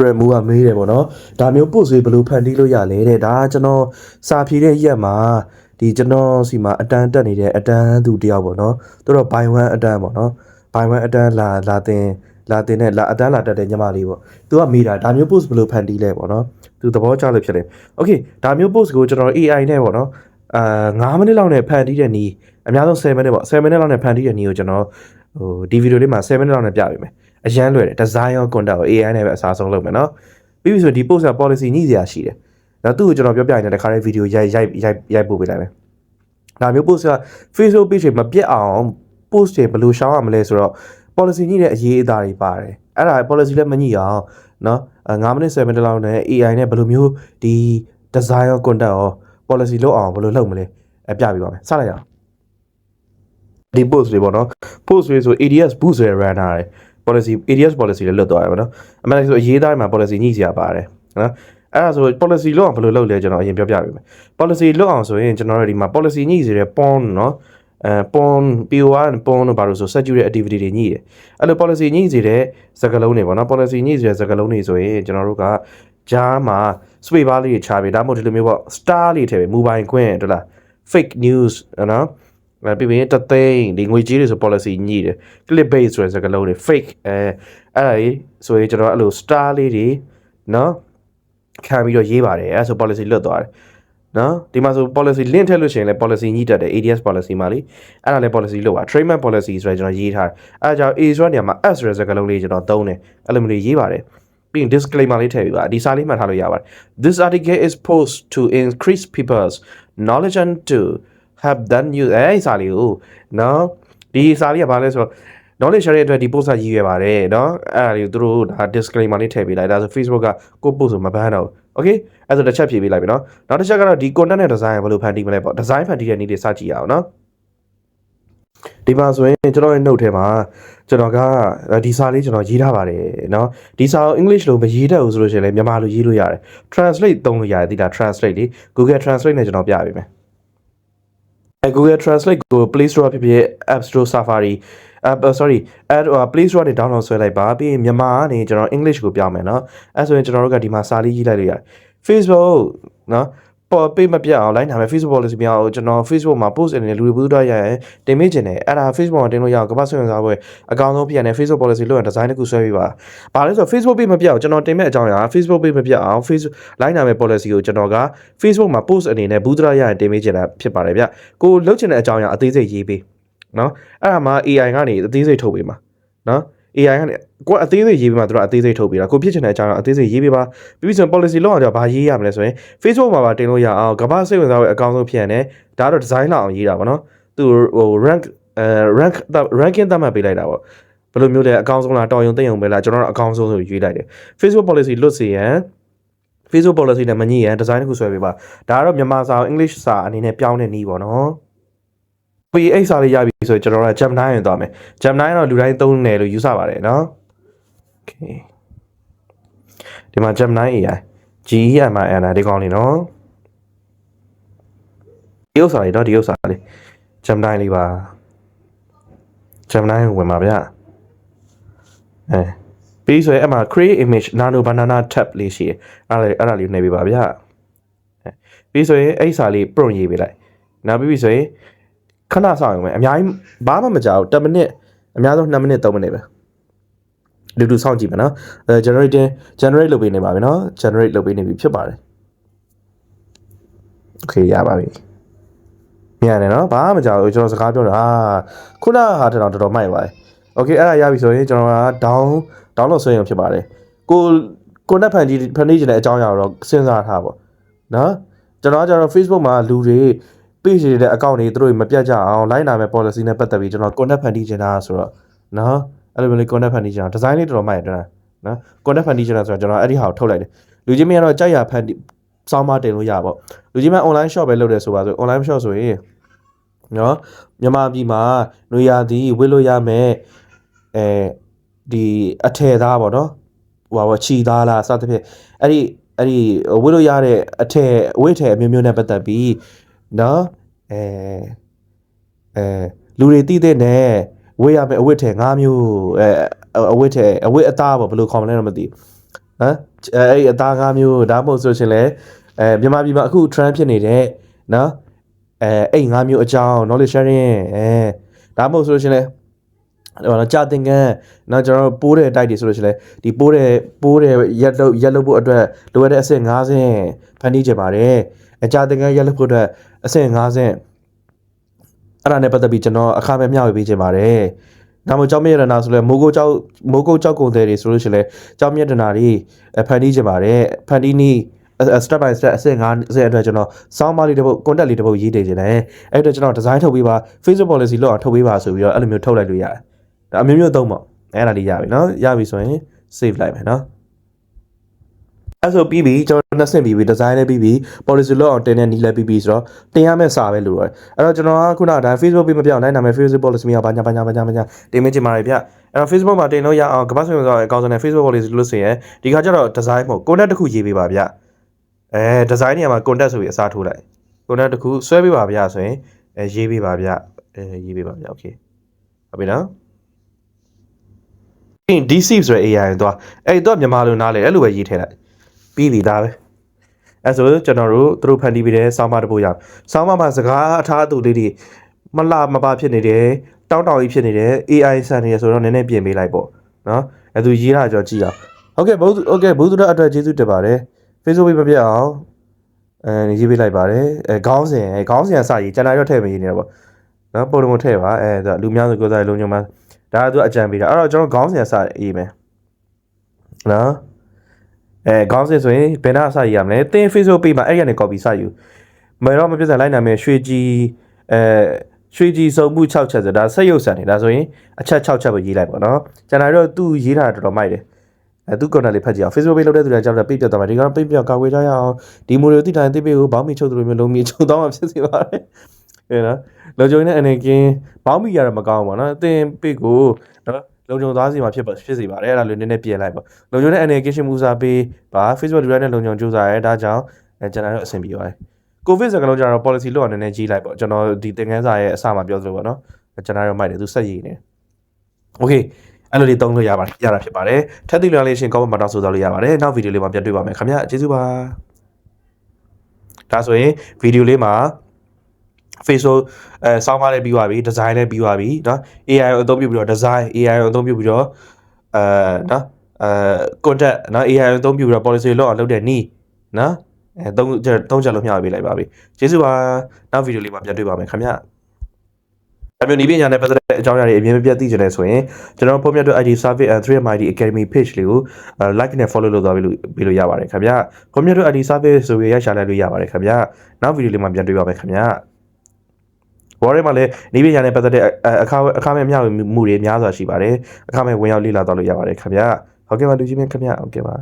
ရမူကမေးတယ်ပေါ့နော်ဒါမျိုး post တွေဘယ်လိုဖန်တီးလို့ရလဲတဲ့ဒါကကျွန်တော်စာဖြေတဲ့ရက်မှာဒီကျွန်တော်စီမှာအတန်းတက်နေတဲ့အတန်းသူတယောက်ပေါ့နော်သူတော့ by one အတန်းပေါ့နော် by one အတန်းလာလာတင်လာတင်တဲ့လာအတန်းလာတက်တဲ့ညီမလေးပေါ့သူကမေးတာဒါမျိုး post ဘယ်လိုဖန်တီးလဲပေါ့နော်သူသဘောကျလို့ဖြစ်တယ် okay ဒါမျိုး post ကိုကျွန်တော် AI နဲ့ပေါ့နော်အာ9မိနစ်လောက်နဲ့ဖန်တီးတဲ့နီးအများဆုံး10မိနစ်ပေါ့10မိနစ်လောက်နဲ့ဖန်တီးတဲ့နီးကိုကျွန်တော်ဟိုဒီဗီဒီယိုလေးမှာ10မိနစ်လောက်နဲ့ပြပေးမယ် အရန်လွယ်တယ် design ရော content ရော AI နဲ့ပဲအစားဆုံးလုပ်မယ်နော်ပြီးပြီဆိုရင်ဒီ post က policy ညှိစရာရှိတယ်နောက်သူ့ကိုကျွန်တော်ပြောပြရင်တခါလေးဗီဒီယိုရိုက်ရိုက်ရိုက်ရိုက်ပို့ပေးလိုက်မယ်ဒါမျိုး post က Facebook page တွေမပြတ်အောင် post တွေဘယ်လိုရှောင်းရမလဲဆိုတော့ policy ညှိတဲ့အရေးအသားတွေပါတယ်အဲ့ဒါ policy လည်းမညှိအောင်နော်9မိနစ်7မိနစ်လောက်နဲ့ AI နဲ့ဘယ်လိုမျိုးဒီ design ရော content ရော policy လုပ်အောင်ဘယ်လိုလုပ်မလဲအပြပြပါမယ်စလိုက်ရအောင်ဒီ post တွေပေါ့နော် post တွေဆို ADS boost တွေ run ထားတယ် policy ADS policy လည်းလွတ်သွားတယ်ပေါ့နော်အမှန်တကယ်ဆိုအရေးသားမှာ policy ညှိစရာပါတယ်နော်အဲ့ဒါဆို policy လွတ်အောင်ဘယ်လိုလုပ်လဲကျွန်တော်အရင်ပြောပြပေးမယ် policy လွတ်အောင်ဆိုရင်ကျွန်တော်တို့ဒီမှာ policy ညှိစေတဲ့ pon နော်အဲ pon POR pon တို့ဘာလို့ဆို set တဲ့ activity တွေညှိတယ်အဲ့လို policy ညှိစေတဲ့စကားလုံးတွေပေါ့နော် policy ညှိစေတဲ့စကားလုံးတွေဆိုရင်ကျွန်တော်တို့ကဂျားမှာ space bar လေးတွေခြားပေးဒါမှမဟုတ်ဒီလိုမျိုးပေါ့ star လေးထည့်ပေးမူပိုင်ခွင့်ဟုတ်လား fake news နော် အဲပြီးပြီးတသိန်းဒီငွေကြေးတွေဆို policy ညှိတယ် click base ဆိုတဲ့စကားလုံးတွေ fake အဲအဲ့ဒါကြီးဆိုရင်ကျွန်တော်အဲ့လို star လေးတွေနော်ခံပြီးတော့ရေးပါတယ်အဲဆို policy လွတ်သွားတယ်နော်ဒီမှာဆို policy link ထည့်လို့ရှိရင်လည်း policy ညှိတတ်တယ် ADS policy မှာလေအဲ့ဒါလည်း policy လို့ပါ trademark policy ဆိုရကျွန်တော်ရေးထားတယ်အဲဒါကြောင့် A ဆိုတဲ့နေရာမှာ S ဆိုတဲ့စကားလုံးလေးကျွန်တော်သုံးတယ်အဲ့လိုမျိုးလေးရေးပါတယ်ပြီးရင် disclaimer လေးထည့်ပြီးပါဒီစာလေးမှတ်ထားလို့ရပါတယ် This article is post to increase people's knowledge and to have done use အဲ့ဒီစာလေးကိုနော်ဒီစာလေးကဘာလဲဆိုတော့ knowledge share အတွက်ဒီ post ကရည်ရွယ်ပါတယ်เนาะအဲ့ဒါလေးကိုသူတို့ဒါ disclaimer လေးထည့်ပေးလိုက်ဒါဆို Facebook ကကို post ဆိုမဘန်းတော့ဘူး okay အဲ့ဆိုတစ်ချက်ဖြေပေးလိုက်ပြီเนาะနောက်တစ်ချက်ကတော့ဒီ content နဲ့ design ဘယ်လိုဖန်တီးမလဲပေါ့ design ဖန်တီးတဲ့နည်းတွေစကြည့်ရအောင်เนาะဒီမှာဆိုရင်ကျွန်တော်ရဲ့ note ထဲမှာကျွန်တော်ကဒီစာလေးကျွန်တော်ရေးထားပါတယ်เนาะဒီစာကို English လိုမရေးတတ်ဘူးဆိုလို့ရှိရင်လည်းမြန်မာလိုရေးလို့ရတယ် translate သုံးလို့ရတယ်ဒီလား translate လေ Google Translate နဲ့ကျွန်တော်ပြပေးမယ်အဲ Google Translate ကို Play Store ဖြစ်ဖြစ် App Store Safari app sorry add Play Store နဲ့ download ဆွဲလိုက်ပါပြီးရင်မြန်မာကနေကျွန်တော် English ကိုပြောင်းမယ်เนาะအဲဆိုရင်ကျွန်တော်တို့ကဒီမှာစာလေးရေးလိုက်လို့ရတယ် Facebook เนาะ ပေါ်ပေးမပြတ်အောင်လိုက်နာမယ် Facebook policy မရအောင်ကျွန်တော် Facebook မှာ post အနေနဲ့လူတွေဘူးတော့ရရင်တင်မိကျင်တယ်အဲ့ဒါ Facebook မှာတင်လို့ရအောင်ကမ္ဘာဆွေးနွေးစားပွဲအကောင်းဆုံးဖြစ်ရတဲ့ Facebook policy လို့ရ design တစ်ခုဆွဲပေးပါ။ဘာလဲဆိုတော့ Facebook page မပြတ်အောင်ကျွန်တော်တင်မဲ့အကြောင်းအရာ Facebook page မပြတ်အောင် Facebook လိုက်နာမဲ့ policy ကိုကျွန်တော်က Facebook မှာ post အနေနဲ့ဘူးတော့ရရင်တင်မိကျင်တာဖြစ်ပါတယ်ဗျ။ကိုလုတ်ချင်တဲ့အကြောင်းအရာအသေးစိတ်ရေးပေး။နော်အဲ့ဒါမှ AI ကနေအသေးစိတ်ထုတ်ပေးမှာနော် AI ကနေကိုအသေးစိတ်ရေးပေးမှာသူတို့အသေးစိတ်ထုတ်ပေးတာကိုဖြစ်ချင်တဲ့အကြောင်းအသေးစိတ်ရေးပေးပါပြီးပြီဆိုရင် policy လောက်အောင်ကြောဘာရေးရမလဲဆိုရင် Facebook မှာပါတင်လို့ရအောင်ကမ္ဘာစိတ်ဝင်စားတဲ့အကောင့်ဆုံးဖြစ်ရတဲ့ဒါတော့ design လောက်အောင်ရေးတာပေါ့နော်သူဟို rank အဲ rank ranking သတ်မှတ်ပေးလိုက်တာပေါ့ဘယ်လိုမျိုးလဲအကောင့်ဆုံးလားတော်ရုံသိမ့်ုံပဲလားကျွန်တော်တို့အကောင့်ဆုံးဆိုရွေးလိုက်တယ် Facebook policy လွတ်စီရန် Facebook policy နဲ့မညှိရန် design တစ်ခုဆွဲပေးပါဒါကတော့မြန်မာစာ English စာအနေနဲ့ပြောင်းတဲ့နည်းပေါ့နော် ပြီးအိတ်စာလေးရပြီဆိုရင်ကျွန်တော်တို့ Gemini ရင်သွားမယ် Gemini ကတော့လူတိုင်းသုံးတယ်လို့ယူဆပါတယ်နော် Okay ဒီမှာ Gemini AI GEMI ဒီကောင်းလေးနော်ဒီဥစ္စာလေးနော်ဒီဥစ္စာလေး Gemini လေးပါ Gemini ကိုဝင်ပါဗျအဲပြီးဆိုရင်အမှ create image nano banana tab လေးရှိတယ်အဲ့ဒါအဲ့ဒါလေးနှိပ်ပေးပါဗျအဲပြီးဆိုရင်အဲ့စာလေး prompt ရေးပေးလိုက်နောက်ပြီးပြီဆိုရင် ခဏဆောင်အောင်မယ်အများကြီးဘာမှမကြောက်10မိနစ်အများဆုံး2မိနစ်3မိနစ်ပဲလူလူစောင့်ကြည့်မယ်နော်အဲ generating generate လုပ်ပေးနေပါပြီနော် generate လုပ်ပေးနေပြီဖြစ်ပါတယ် okay ရပါပြီမြန်တယ်နော်ဘာမှမကြောက်ဘူးကျွန်တော်စကားပြောတာအာခုနဟာတော်တော်တော်မိုက်ပါတယ် okay အဲ့ဒါရပြီဆိုရင်ကျွန်တော်က down download ဆွဲရင်ဖြစ်ပါတယ်ကိုကိုနဲ့ဖန်တီးဖန်တီးချင်တဲ့အကြောင်းအရာတော့စဉ်းစားထားပါနော်ကျွန်တော်ကကျတော့ Facebook မှာလူတွေ page တွေတဲ့အကောင့်တွေသူတို့မပြတ်ကြအောင် line နာမဲ့ policy နဲ့ပတ်သက်ပြီးကျွန်တော် content ဖန်တီးချင်တာဆိုတော့နော်အဲ့လိုမျိုးလေး content ဖန်တီးချင်တာ design လေးတော်တော်မိုက်တယ်နော် content ဖန်တီးချင်တာဆိုတော့ကျွန်တော်အဲ့ဒီဟာကိုထုတ်လိုက်တယ်လူချင်းမင်းကတော့ကြိုက်ရဖန်တီးစောင်းမတင်လို့ရပါပေါ့လူချင်းမ online shop ပဲလုပ်တယ်ဆိုပါဆို online shop ဆိုရင်နော်မြန်မာပြည်မှာနွေရာသီဝစ်လို့ရမယ်အဲဒီအထည်သားပေါ့နော်ဟိုပါချီသားလားစသဖြင့်အဲ့ဒီအဲ့ဒီဝစ်လို့ရတဲ့အထည်ဝစ်ထည်အမျိုးမျိုးနဲ့ပတ်သက်ပြီး နော်အဲအဲလူတွေသိတဲ့နဲ့ဝေးရမယ်အဝတ်ထည်၅မျိုးအဲအဝတ်ထည်အဝတ်အသားပေါ့ဘယ်လိုခေါ်မလဲတော့မသိဟမ်အဲအဲ့အသားကားမျိုးဒါမှမဟုတ်ဆိုရှင်လဲအဲမြန်မာပြည်မှာအခု trend ဖြစ်နေတဲ့နော်အဲအဲ့ငါးမျိုးအကြောင်း knowledge sharing အဲဒါမှမဟုတ်ဆိုရှင်လဲဟိုနော်ကြာတင်ကန်နော်ကျွန်တော်တို့ပိုးတဲ့အတိုက်တွေဆိုလို့ရှိရင်လေဒီပိုးတဲ့ပိုးတဲ့ရက်လို့ရက်လို့ဖို့အတွက်လိုအပ်တဲ့အဆင့်50ဆင့်ဖန်တီးကြပါတယ်အကြာတင်ကန်ရက်လို့ဖို့အတွက် အဆင့်50ဆင့်အဲ့ဒါနဲ့ပတ်သက်ပြီးကျွန်တော်အခါမဲ့မျှဝေပေးခြင်းပါတယ်ဒါမှမဟုတ်ကြောင်းမြရတနာဆိုလဲမိုးကိုကြောက်မိုးကိုကြောက်ကုန်တယ်တွေဆိုလို့ရှိရင်လေကြောင်းမြရတနာတွေဖန်တီးခြင်းပါတယ်ဖန်တီးနီး step by step အဆင့်5အဆင့်အတွက်ကျွန်တော်စောင်းမလေးတစ်ပုတ် contact လေးတစ်ပုတ်ရေးတည်ခြင်းတယ်အဲ့အတွက်ကျွန်တော် design ထုတ်ပေးပါ Facebook policy လောက်အောင်ထုတ်ပေးပါဆိုပြီးတော့အဲ့လိုမျိုးထုတ်လိုက်လို့ရတယ်ဒါအမျိုးမျိုးသုံးပေါ့အဲ့ဒါလေးရပြီเนาะရပြီဆိုရင် save လိုက်မယ်เนาะအဲ့ဆိုပြီးပြီကျွန်တော် နှစ်ဆင့်ပြီးပြီ design လည်းပြီးပြီ policy လောက်အောင်တင်တဲ့နီးလည်းပြီးပြီဆိုတော့တင်ရမယ့်စာပဲလို့ရတယ်အဲ့တော့ကျွန်တော်ကခုနကဒါ Facebook ပြီးမပြောင်းနိုင်နာမည် Facebook policy မရဘာညာဘာညာဘာညာဘာညာတင်မချင်ပါတယ်ဗျအဲ့တော့ Facebook မှာတင်လို့ရအောင်ကမ္ဘာ့ဆွေးနွေးဆောင်အကောင့်စနဲ့ Facebook policy လို့ဆိုရင်ဒီခါကျတော့ design မဟုတ် content တစ်ခုရေးပေးပါဗျအဲ design နေရာမှာ content ဆိုပြီးအစားထိုးလိုက် content တစ်ခုဆွဲပေးပါဗျဆိုရင်အဲရေးပေးပါဗျအဲရေးပေးပါဗျ okay ဟုတ်ပြီနော်အင်း DC ဆိုတဲ့ AI တော့အဲ့တော့မြန်မာလိုနားလေအဲ့လိုပဲရေးထည့်လိုက်ပြီးပြီဒါပဲ အဲ့ဆိုကျွန်တော်တို့သူတို့ဖန်တီးပြီးတဲ့ဆောင်းပါးတစ်ပုဒ်ရအောင်ဆောင်းပါးမှာစကားအထားအသူလေးတွေမလှမပဖြစ်နေတယ်တောင်းတောင်းကြီးဖြစ်နေတယ် AI ဆန်နေရဆိုတော့နည်းနည်းပြင်ပေးလိုက်ပေါ့နော်အဲ့သူရေးတာကြောကြည့်အောင်ဟုတ်ကဲ့ဘုသူဟုတ်ကဲ့ဘုသူတို့အတွက်ကျေးဇူးတင်ပါတယ် Facebook ပြပြအောင်အဲရေးပေးလိုက်ပါတယ်အဲခေါင်းစဉ်အဲခေါင်းစဉ်အစရေးကျွန်တော်ရောထည့်မရေးနေတော့ပေါ့နော်ပုံလုံးထည့်ပါအဲဒါလူများစုကိုယ်စားလုံးညုံမှာဒါကသူအကြံပေးတာအဲ့တော့ကျွန်တော်ခေါင်းစဉ်အစရေးမယ်နော် အဲခေါင်းစဉ်ဆိုရင်ဘယ်နှအစရေးရမလဲသင် Facebook page မှာအဲ့ဒီကနေ copy စယူမယ်တော့မပြတ်စလိုက်နိုင်မယ်ရွှေကြီးအဲရွှေကြီးစုံမှု6ချက်ဆိုဒါဆက်ရုပ်ဆန်နေဒါဆိုရင်အချက်6ချက်ပဲရေးလိုက်ပါနော်ကျွန်တော်တို့သူရေးတာတော်တော်မိုက်တယ်အဲသူ corner လေးဖတ်ကြည့်အောင် Facebook page လုပ်တဲ့သူတွေကြောင့်ပြပြသွားမှာဒီကတော့ပြပြကာကွယ်ကြရအောင်ဒီမိုတွေတိတိုင်းတိပိကိုဘောင်းမီချုပ်သူလိုမျိုးလုံးမီချုပ်တော့မှဖြစ်စီပါတယ်ဟဲ့နော်လောဂျုံနဲ့အနေကင်းဘောင်းမီရတော့မကောင်းပါနော်အသင်ပိကိုနော် လုံခြုံသွားစီမှာဖြစ်ဖြစ်စီပါတယ်အဲ့ဒါလိုနည်းနည်းပြင်လိုက်ပါလုံခြုံတဲ့အနေကင်းရှင်မူစာပေးပါ Facebook လူတိုင်းနဲ့လုံခြုံကြိုးစားရဲဒါကြောင့်အဲကျွန်တော်တို့အဆင်ပြေပါတယ်ကိုဗစ်စကလုံးကျတော့ policy လောက်အောင်နည်းနည်းကြီးလိုက်ပေါ့ကျွန်တော်ဒီသင်ခန်းစာရဲ့အစမှာပြောသလိုပေါ့နော်ကျွန်တော်တို့မိုက်တယ်သူဆက်ရည်နေ Okay အဲ့လိုလေးသုံးလို့ရပါရတာဖြစ်ပါတယ်ထပ်သိလွန်လေးရှင် comment မှာတောင်းဆိုသွားလို့ရပါတယ်နောက်ဗီဒီယိုလေးမှာပြန်တွေ့ပါမယ်ခင်ဗျာကျေးဇူးပါဒါဆိုရင်ဗီဒီယိုလေးမှာ Facebook အဲစောင်းမလည်းပြီးသွားပြီ design လည်းပြီးသွားပြီเนาะ AI ကိုအသုံးပြုပြီးတော့ design AI ကိုအသုံးပြုပြီးတော့အဲเนาะအဲ content เนาะ AI ကိုအသုံးပြုပြီးတော့ policy လောက်အောင်လုပ်တဲ့နီးเนาะအဲသုံးချက်သုံးချက်လုံးမျှပေးလိုက်ပါပြီကျေးဇူးပါနောက်ဗီဒီယိုလေးမှာပြန်တွေ့ပါမယ်ခင်ဗျာအမျိုးနီးပညာနဲ့ပတ်သက်တဲ့အကြောင်းအရာတွေအမြင်မပြတ်သိကြတယ်ဆိုရင်ကျွန်တော်ဖုန်းမြတ်တို့ ID Service and 3MID Academy page လေးကို like နဲ့ follow လုပ်သွားပြီးလို့ပြီးလို့ရပါတယ်ခင်ဗျာဖုန်းမြတ်တို့ ID Service ဆိုပြီးရရှာလိုက်လို့ရပါတယ်ခင်ဗျာနောက်ဗီဒီယိုလေးမှာပြန်တွေ့ပါမယ်ခင်ဗျာ ဘော်ရဲမှာလည်းနီးပညာနဲ့ပတ်သက်တဲ့အခါအခါမဲ့မျှဝေမှုတွေများစွာရှိပါတယ်အခါမဲ့ဝင်ရောက်လေ့လာသွားလို့ရပါတယ်ခင်ဗျာဟုတ်ကဲ့ပါလူကြီးမင်းခင်ဗျာဟုတ်ကဲ့ပါ